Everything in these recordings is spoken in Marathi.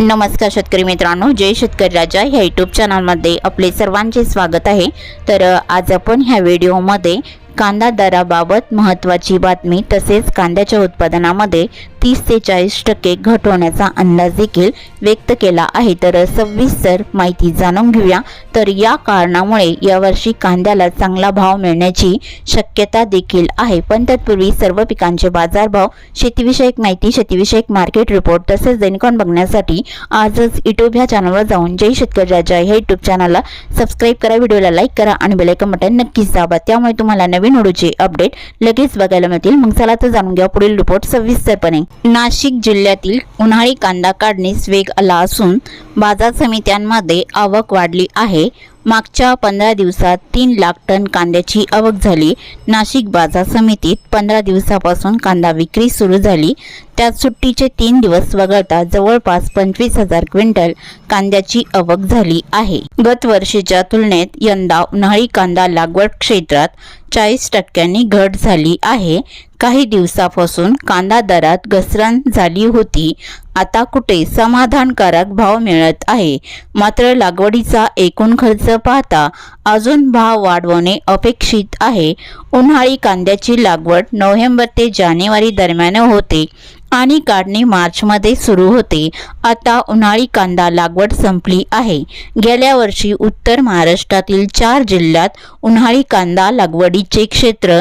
नमस्कार शेतकरी मित्रांनो जय शेतकरी राजा ह्या यूट्यूब चॅनलमध्ये आपले सर्वांचे स्वागत आहे. तर आज आपण ह्या व्हिडिओमध्ये कांदा दराबाबत महत्त्वाची बातमी तसेच कांद्याच्या उत्पादनामध्ये तीस ते चाळीस टक्के घट होण्याचा अंदाज देखील व्यक्त केला आहे. तर सविस्तर माहिती जाणून घेऊया. तर या कारणामुळे यावर्षी कांद्याला चांगला भाव मिळण्याची शक्यता देखील आहे. पण तत्पूर्वी सर्व पिकांचे बाजारभाव शेतीविषयक माहिती शेतीविषयक मार्केट रिपोर्ट तसेच दैनिकॉन बघण्यासाठी आजच युट्यूब ह्या चॅनलवर जाऊन जय शेतकरी राजा ह्या युट्यूब चॅनलला सबस्क्राईब करा व्हिडिओला लाईक करा आणि बेलायकन बटन नक्कीच दाबा. त्यामुळे तुम्हाला नवीन व्हिडिओचे अपडेट लगेच बघायला मिळतील. मग चला तर जाणून घ्या पुढील रिपोर्ट सविस्तरपणे नाशिक जिल्ह्यातील उन्हाळी कांदा काढणीस वेग आला असून बाजार समित्यांमध्ये आवक वाढली आहे. मागच्या पंधरा दिवसात तीन लाख टन कांद्याची आवक झाली. नाशिक बाजार समितीत पंधरा दिवसापासून कांदा विक्री सुरू झाली. त्यात सुट्टीचे तीन दिवस वगळता जवळपास पंचवीस हजार क्विंटल कांद्याची आवक झाली आहे. गत वर्षीच्या तुलनेत यंदा उन्हाळी कांदा लागवड क्षेत्रात चाळीस टक्क्यांनी घट झाली आहे. काही दिवसापासून कांदा दरात घसरण झाली होती. आता कुठे समाधानकारक भाव मिळत आहे. मात्र लागवडीचा एकूण खर्च पाहता अजून भाव वाढवणे अपेक्षित आहे. उन्हाळी कांद्याची लागवड नोव्हेंबर ते जानेवारी दरम्यान होते आणि काढणी मार्चमध्ये सुरू होते. आता उन्हाळी कांदा लागवड संपली आहे. गेल्या वर्षी उत्तर महाराष्ट्रातील चार जिल्ह्यात उन्हाळी कांदा लागवडीचे क्षेत्र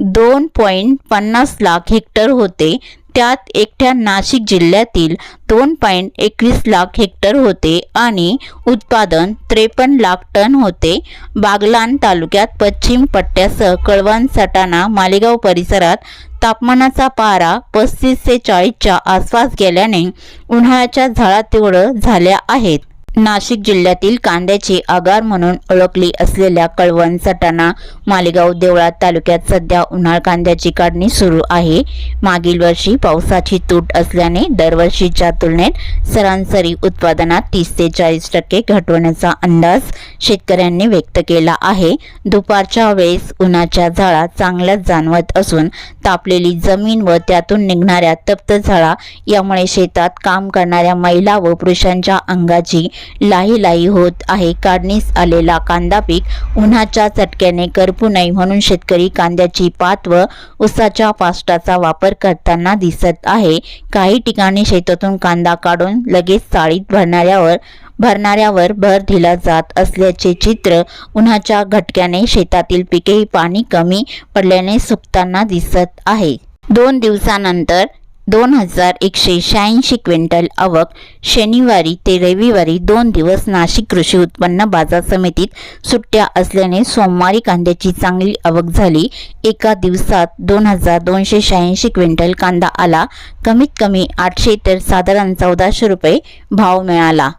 दोन पॉईंट पन्नास लाख हेक्टर होते. त्यात एकट्या नाशिक जिल्ह्यातील दोन पॉईंट एकवीस लाख हेक्टर होते आणि उत्पादन त्रेपन्न लाख टन होते. बागलान तालुक्यात पश्चिम पट्ट्यासह कळवण सटाणा मालेगाव परिसरात तापमानाचा पारा पस्तीस ते चाळीसच्या आसपास गेल्याने उन्हाळ्याच्या झळा तीव्र झाल्या आहेत. नाशिक जिल्ह्यातील कांद्याची आगार म्हणून ओळखली असलेल्या कळवण सटाणा मालेगाव देवळा तालुक्यात सध्या उन्हाळ कांद्याची काढणी सुरू आहे. मागील वर्षी पावसाची तूट असल्याने दरवर्षीच्या तुलनेत सरासरी उत्पादनात तीस ते चाळीस टक्के घटवण्याचा अंदाज शेतकऱ्यांनी व्यक्त केला आहे. दुपारच्या वेळेस उन्हाच्या झाळा चांगल्याच जाणवत असून तापलेली जमीन व त्यातून निघणाऱ्या तप्त झळा यामुळे शेतात काम करणाऱ्या महिला व पुरुषांच्या अंगाची लाही लाही होत आहे. काढणीस आलेला कांदा पीक उन्हाच्या चटक्याने करपू नये म्हणून शेतकरी कांद्याची पात व उसाच्या पास्टाचा वापर करताना दिसत आहे. काही ठिकाणी शेतातून कांदा काढून लगेच चाळीत भरणाऱ्यावर भरणाऱ्यावर भर दिला जात असल्याचे चित्र उन्हाच्या घटक्याने शेतातील पिकेही पाणी कमी पडल्याने सुकताना दिसत आहे. दोन दिवसानंतर दोन हजार एकशे शहाऐंशी क्विंटल आवक शनिवारी ते रविवारी दोन दिवस नाशिक कृषी उत्पन्न बाजार समितीत सुट्ट्या असल्याने सोमवारी कांद्याची चांगली आवक झाली. एका दिवसात दोन हजार दोनशे शहाऐंशी क्विंटल कांदा आला. कमीत कमी आठशे तर साधारण चौदाशे रुपये भाव मिळाला.